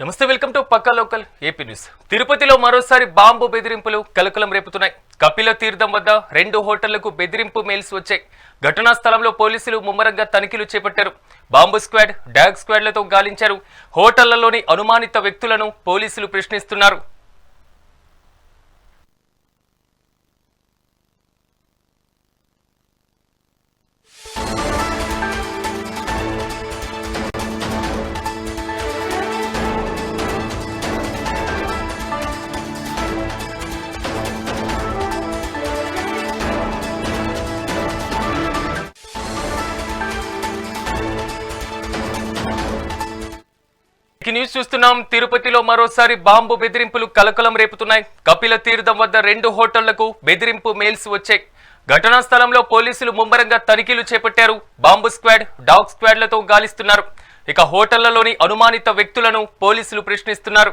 నమస్తే welcome to Pakka local AP news. తిరుపతిలో మరోసారి బాంబు బెదిరింపులు కలకలం రేపుతున్నాయి. కపిల తీర్థం వద్ద రెండు హోటళ్ళకు బెదిరింపు మెయిల్స్ వచ్చాయి. ఘటనా స్థలంలో పోలీసులు ముమ్మరంగా తనిఖీలు చేపట్టారు. బాంబు స్క్వాడ్ డాగ్ స్క్వాడ్లతో గాలించారు. హోటళ్ళలోని అనుమానిత వ్యక్తులను పోలీసులు ప్రశ్నిస్తున్నారు. న్యూస్ చూస్తున్నాం. తిరుపతిలో మరోసారి బాంబు బెదిరింపులు కలకలం రేపుతున్నాయి. కపిల తీర్థం వద్ద రెండు హోటళ్ళకు బెదిరింపు మెయిల్స్ వచ్చాయి. ఘటనా స్థలంలో పోలీసులు ముమ్మరంగా తనిఖీలు చేపట్టారు. బాంబు స్క్వాడ్ డాగ్ స్క్వాడ్లతో గాలిస్తున్నారు. ఇక హోటళ్ళలోని అనుమానిత వ్యక్తులను పోలీసులు ప్రశ్నిస్తున్నారు.